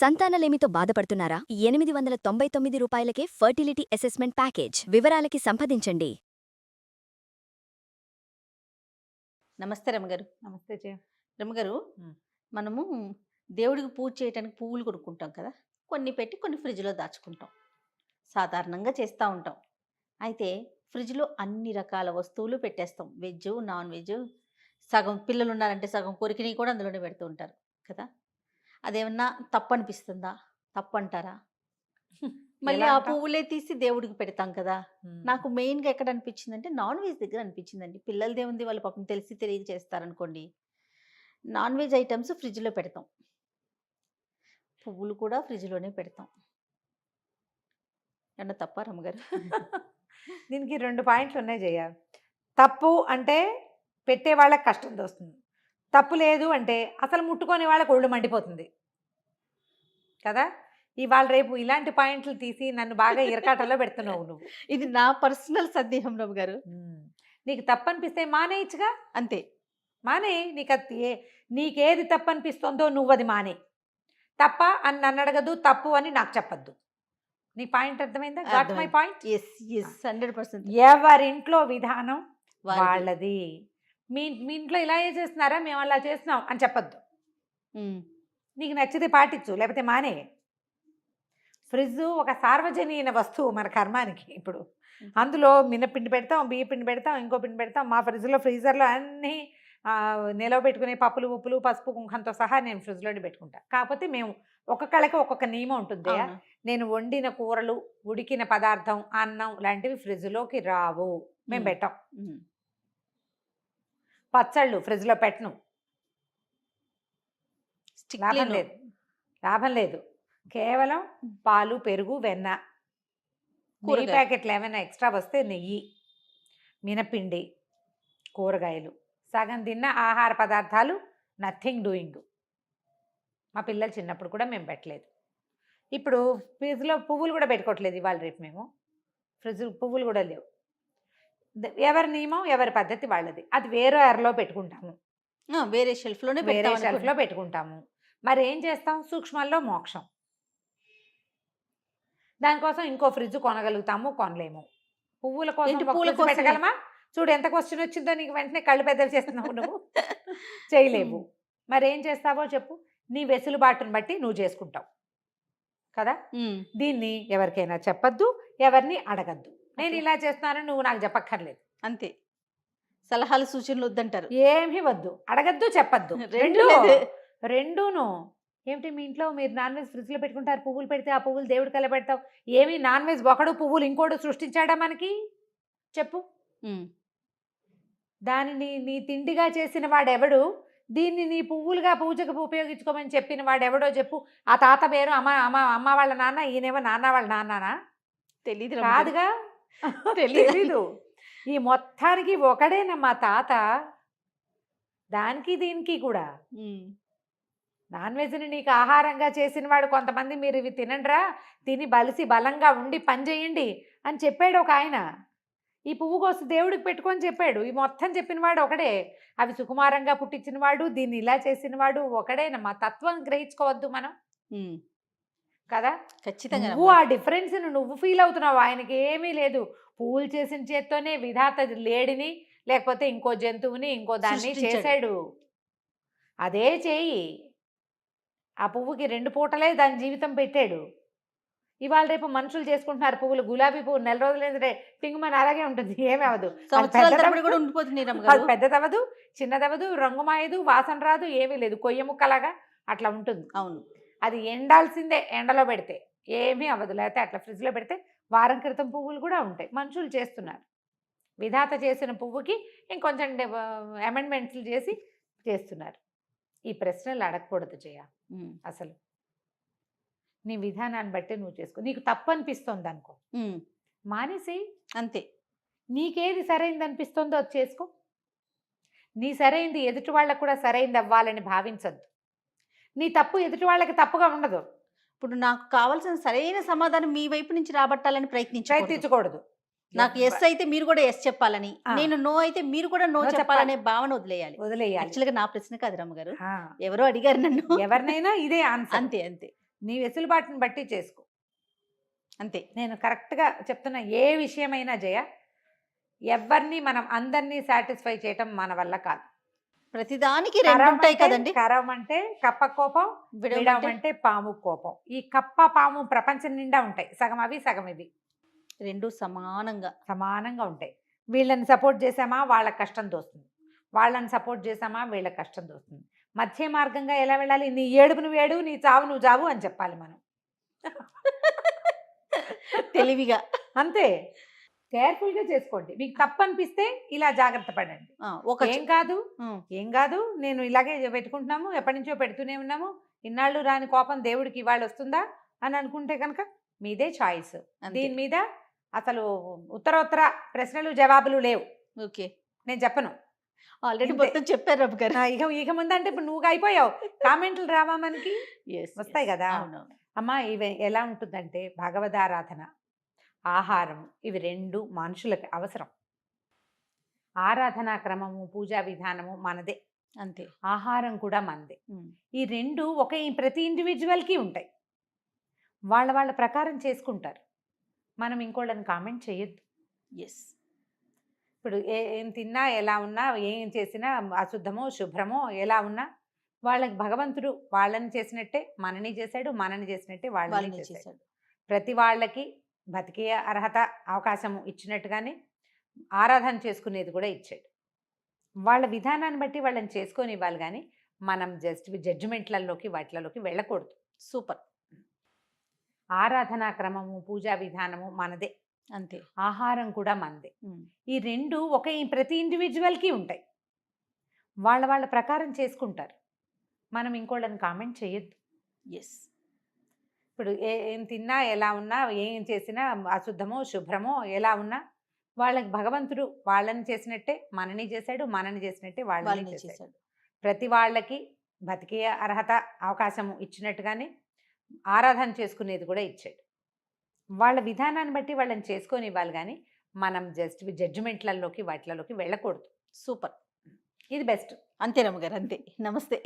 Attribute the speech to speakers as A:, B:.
A: సంతానలేమితో బాధపడుతున్నారా? ఎనిమిది వందల తొంభై తొమ్మిది రూపాయలకే ఫర్టిలిటీ అసెస్మెంట్ ప్యాకేజ్ వివరాలకి సంప్రదించండి.
B: నమస్తే రమ్మగారు.
C: నమస్తే జయ.
B: రమ్మగారు
C: మ్.
B: మనము దేవుడికి పూజ చేయడానికి పువ్వులు కొనుక్కుంటాం కదా? కొన్ని పెట్టి కొన్ని ఫ్రిడ్జ్లో దాచుకుంటాం. సాధారణంగా చేస్తూ ఉంటాం. అయితే ఫ్రిడ్జ్లో అన్ని రకాల వస్తువులు పెట్టేస్తాం. వెజ్ నాన్ వెజ్ సగం పిల్లలు ఉన్నారంటే సగం కొరికినవి కూడా అందులోనే పెడుతూ ఉంటారు కదా? అదేమన్నా తప్పు అనిపిస్తుందా తప్పు అంటారా మళ్ళీ ఆ? పువ్వులే తీసి దేవుడికి పెడతాం కదా!
C: నాకు
B: మెయిన్గా ఎక్కడ అనిపించింది అంటే నాన్ వెజ్ దగ్గర అనిపించిందండి పిల్లలదే ఉంది వాళ్ళు పాపం తెలిసి తెలియక చేస్తారనుకోండి. నాన్ వెజ్ ఐటమ్స్ ఫ్రిడ్జ్లో పెడతాం. పువ్వులు కూడా ఫ్రిడ్జ్లోనే పెడతాం. ఏమన్నా తప్ప రమ్మగారు
C: దీనికి రెండు పాయింట్లు ఉన్నాయి జయ. తప్పు అంటే పెట్టే వాళ్ళకి కష్టం వస్తుంది తప్పు లేదు అంటే అసలు ముట్టుకొని వాళ్ళకి ఒళ్ళు మండిపోతుంది. కదా? ఇవాళ రేపు ఇలాంటి పాయింట్లు తీసి నన్ను బాగా ఇరకాటలో పెడుతున్నావు నువ్వు.
B: ఇది నా పర్సనల్ సందేహం రమ్మగారు
C: ఉమ్. నీకు తప్పు అనిపిస్తే మానేయచ్చుగా?
B: అంతే.
C: మానే. నీకు అది ఏ నీకేది తప్పు అనిపిస్తుందో నువ్వు అది మానే. తప్ప అని నన్ను అడగదు తప్పు అని నాకు చెప్పద్దు. నీ పాయింట్ అర్థమైందా? Got my. Point
B: yes yes hundred percent
C: ఎవరింట్లో విధానం వాళ్ళది. మీ మీ ఇంట్లో ఇలాగే చేస్తున్నారా? మేము అలా చేస్తున్నాం అని చెప్పొద్దు. నీకు నచ్చితే పాటించు లేకపోతే మానే. ఫ్రిడ్జ్ ఒక సార్వజనీన వస్తువు మన కర్మానికి ఇప్పుడు. అందులో మినపిండి పెడతాం బియ్య పిండి పెడతాం ఇంకో పిండి పెడతాం. మా ఫ్రిడ్జ్లో ఫ్రీజర్లో అన్నీ నిలవ పెట్టుకునే పప్పులు ఉప్పులు పసుపు కుంకంతో సహా నేను ఫ్రిడ్జ్లోనే పెట్టుకుంటా. కాకపోతే మేము ఒక్కొక్కళ్ళకి ఒక్కొక్క నియమం ఉంటుంది. నేను వండిన కూరలు ఉడికిన పదార్థం అన్నం లాంటివి ఫ్రిడ్జ్లోకి రావు. మ్మ్. పెట్టాం. పచ్చళ్ళు ఫ్రిడ్జ్లో పెట్టను. లాభం లేదు. లాభం లేదు. కేవలం పాలు పెరుగు వెన్న. నెయ్యి. ప్యాకెట్లు ఏమైనా ఎక్స్ట్రా వస్తే నెయ్యి మినపిండి కూరగాయలు. సగం తిన్న ఆహార పదార్థాలు నథింగ్ డూయింగ్. మా పిల్లలు చిన్నప్పుడు కూడా మేము పెట్టలేదు. ఇప్పుడు ఫ్రిడ్జ్లో పువ్వులు కూడా పెట్టుకోవట్లేదు ఇవాళ రేపు మేము. ఫ్రిడ్జ్ పువ్వులు కూడా లేవు. ఎవరి నియమం ఎవరి పద్ధతి వాళ్ళది. అది వేరే అరలో పెట్టుకుంటాము.
B: వేరే షెల్ఫ్లోనే
C: వేరే షెల్ఫ్లో. పెట్టుకుంటాము. మరి ఏం చేస్తాం? సూక్ష్మంలో మోక్షం. దానికోసం ఇంకో ఫ్రిడ్జ్ కొనగలుగుతాము కొనలేము. పువ్వుల కోసం
B: కోసమే?
C: పెట్టగలమా? చూడు ఎంత క్వశ్చన్ వచ్చిందో నీకు వెంటనే కళ్ళు పెద్దవి చేస్తున్నావు నువ్వు. చేయలేవు. మరి ఏం చేస్తావో చెప్పు. నీ వెసులుబాటును బట్టి నువ్వు చేసుకుంటావు. కదా. దీన్ని ఎవరికైనా చెప్పద్దు ఎవరిని అడగద్దు. నేను. ఇలా చేస్తున్నానని నువ్వు నాకు చెప్పక్కర్లేదు.
B: అంతే. సలహాలు సూచనలు వద్దంటారు.
C: ఏమీ వద్దు. అడగద్దు చెప్పద్దు.
B: రెండు.
C: రెండును ఏమిటి మీ ఇంట్లో మీరు నాన్ వెజ్ ఫ్రిడ్జ్లో పెట్టుకుంటారు పువ్వులు పెడితే ఆ పువ్వులు దేవుడి కల పెడతావు? ఏమి నాన్ వెజ్ ఒకడు పువ్వులు ఇంకోడు సృష్టించాడా మనకి? చెప్పు. దానిని నీ తిండిగా చేసిన వాడెవడు? దీన్ని నీ పువ్వులుగా పూజకు ఉపయోగించుకోమని చెప్పిన వాడెవడో చెప్పు. ఆ తాత పేరు అమ్మ అమ్మ అమ్మ వాళ్ళ నాన్న ఈయనేమో నాన్న వాళ్ళ నాన్ననా?
B: తెలీదు రమ్మగారు.
C: కాదుగా?
B: తెలీదు.
C: తెలీదు. ఈ మొత్తానికి ఒకడేనమ్మా తాత? దానికి దీనికి కూడా. నాన్ వెజ్ని నీకు ఆహారంగా చేసిన వాడు కొంతమంది మీరు ఇవి తినండిరా తిని బలిసి బలంగా ఉండి పని చేయండి అని చెప్పాడు ఒక ఆయన. ఈ పువ్వు కోసం దేవుడికి పెట్టుకొని చెప్పాడు. ఈ మొత్తం చెప్పినవాడు ఒకడే. అవి సుకుమారంగా పుట్టించినవాడు దీన్ని ఇలా చేసినవాడు ఒకడేనమ్మా తత్వం గ్రహించుకోవద్దు మనం. కదా?
B: ఖచ్చితంగా
C: నువ్వు. ఆ డిఫరెన్స్ నువ్వు ఫీల్ అవుతున్నావు. ఆయనకి ఏమీ లేదు. పూలు చేసిన చేత్తోనే విధాత లేడిని లేకపోతే ఇంకో జంతువుని ఇంకో దాన్ని. చేశాడు. అదే చేయి. ఆ పువ్వుకి రెండు పూటలే దాని జీవితం పెట్టాడు. ఇవాళ రేపు మనుషులు చేసుకుంటున్నారు పువ్వులు. గులాబీ పువ్వు నెల రోజులు టింగుమని అలాగే ఉంటుంది. ఏమీ
B: సంవత్సరాల
C: పెద్దదవ్వదు, చిన్నదవదు రంగు మాయదు. వాసన రాదు. ఏమీ లేదు. కొయ్య ముక్కలాగా అట్లా ఉంటుంది.
B: అవును.
C: అది ఎండాల్సిందే ఎండలో పెడితే. ఏమీ అవ్వదు. లేకపోతే అట్లా ఫ్రిడ్జ్లో పెడితే వారం క్రితం పువ్వులు కూడా ఉంటాయి. మనుషులు చేస్తున్నారు. విధాత చేసిన పువ్వుకి ఇంకొంచెం అమెండ్మెంట్స్ చేసి చేస్తున్నారు. ఈ ప్రశ్నలు అడగకూడదు జయ. అసలు. నీ విధానాన్ని బట్టి నువ్వు చేసుకో. నీకు తప్పు అనిపిస్తుంది అనుకో. మానేసి
B: అంతే.
C: నీకేది సరైంది అనిపిస్తుందో అది చేసుకో. నీ సరైంది ఎదుటి వాళ్ళకు కూడా సరైంది అవ్వాలని భావించద్దు. నీ తప్పు ఎదుటి వాళ్ళకి తప్పుగా ఉండదు.
B: ఇప్పుడు నాకు కావాల్సిన సరైన సమాధానం మీ వైపు నుంచి రాబట్టాలని ప్రయత్నించు
C: ప్రయత్నించకూడదు.
B: నాకు ఎస్ అయితే మీరు కూడా ఎస్ చెప్పాలని. నేను నో అయితే మీరు కూడా నో చెప్పాలనే భావన వదిలేయాలి.
C: వదిలేయాలి.
B: యాక్చువల్గా నా ప్రశ్న కాదు రమ్మగారు ఎవరో అడిగారు నన్ను.
C: ఎవరినైనా ఇదే ఆన్సర్
B: అంతే అంతే.
C: నీ వెసులుబాటుని బట్టి చేసుకో.
B: అంతే.
C: నేను కరెక్ట్గా చెప్తున్న ఏ విషయమైనా జయ ఎవరిని మనం అందరినీ సాటిస్ఫై చేయటం మన వల్ల కాదు.
B: ప్రతిదానికి రెండు ఉంటాయి
C: అంటే-
B: కదండి.
C: కరం అంటే కప్ప కోపం
B: విడవమంటే
C: విడవమంటే పాము కోపం. ఈ కప్ప పాము ప్రపంచం నిండా ఉంటాయి. సగం అవి సగం ఇవి.
B: రెండు సమానంగా.
C: సమానంగా ఉంటాయి. వీళ్ళని సపోర్ట్ చేసామా వాళ్ళకి కష్టం తోస్తుంది. వాళ్ళని సపోర్ట్ చేసామా వీళ్ళకి కష్టం తోస్తుంది. మధ్య మార్గంగా ఎలా వెళ్ళాలి? నీ ఏడుపు నువ్వు ఏడు నీ చావు నువ్వు చావు అని చెప్పాలి మనం.
B: తెలివిగా.
C: అంతే. కేర్ఫుల్గా చేసుకోండి. మీకు తప్పు అనిపిస్తే ఇలా జాగ్రత్త పడండి.
B: ఒక
C: ఏం కాదు. ఏం కాదు? నేను ఇలాగే పెట్టుకుంటున్నాము. ఎప్పటి నుంచో పెడుతూనే ఉన్నాము. ఇన్నాళ్ళు రాని కోపం దేవుడికి ఇవాళ వస్తుందా? అని అనుకుంటే కనుక మీదే చాయిస్. దీని మీద అసలు ఉత్తరోత్తర ప్రశ్నలు జవాబులు లేవు.
B: ఓకే.
C: నేను చెప్పను.
B: ఆల్రెడీ. మొత్తం చెప్పారు రబ్బు గారు.
C: ఇక ఇక ముందంటే ఇప్పుడు నువ్వు అయిపోయావు. కామెంట్లు రావా మనకి? వస్తాయి. కదా. అమ్మా ఇవి ఎలా ఉంటుందంటే భగవదారాధన. ఆహారం ఇవి రెండు మనుషులకి అవసరం. ఆరాధనా క్రమము పూజా విధానము మనదే.
B: అంతే.
C: ఆహారం కూడా మనదే. ఈ రెండు ఒక ప్రతి ఇండివిజువల్కి ఉంటాయి. వాళ్ళ వాళ్ళ ప్రకారం చేసుకుంటారు. మనం ఇంకోళ్ళని కామెంట్ చేయొద్దు.
B: ఎస్
C: ఇప్పుడు ఏ ఏం తిన్నా ఎలా ఉన్నా ఏం చేసినా అశుద్ధమో శుభ్రమో ఎలా ఉన్నా వాళ్ళకి భగవంతుడు వాళ్ళని చేసినట్టే మనని చేశాడు మనని చేసినట్టే వాళ్ళని చేశాడు. ప్రతి వాళ్ళకి బతికే అర్హత అవకాశం ఇచ్చినట్టుగానే ఆరాధన చేసుకునేది కూడా ఇచ్చాడు. వాళ్ళ విధానాన్ని బట్టి వాళ్ళని చేసుకొని ఇవ్వాలి కానీ మనం జస్ట్ జడ్జిమెంట్లలోకి వాటిలలోకి వెళ్ళకూడదు.
B: సూపర్.
C: ఆరాధనా క్రమము పూజా విధానము మనదే.
B: అంతే.
C: ఆహారం కూడా మనదే. ఈ రెండు ఒక ప్రతి ఇండివిజువల్కి ఉంటాయి. వాళ్ళ వాళ్ళ ప్రకారం చేసుకుంటారు. మనం ఇంకోళ్ళని కామెంట్ చేయొద్దు.
B: ఎస్
C: ఇప్పుడు ఏ ఏం తిన్నా ఎలా ఉన్నా ఏం చేసినా అశుద్ధమో శుభ్రమో ఎలా ఉన్నా వాళ్ళకి భగవంతుడు వాళ్ళని చేసినట్టే మనని చేశాడు మనని చేసినట్టే వాళ్ళని
B: చేశాడు.
C: ప్రతి వాళ్ళకి బతికే అర్హత అవకాశం ఇచ్చినట్టుగానే ఆరాధన చేసుకునేది కూడా ఇచ్చాడు. వాళ్ళ విధానాన్ని బట్టి వాళ్ళని చేసుకొని ఇవ్వాలి కానీ మనం జస్ట్ జడ్జిమెంట్లలోకి వాటిలలోకి వెళ్ళకూడదు.
B: సూపర్.
C: ఇది బెస్ట్.
B: అంతే రమ్మ గారు అంతే. నమస్తే.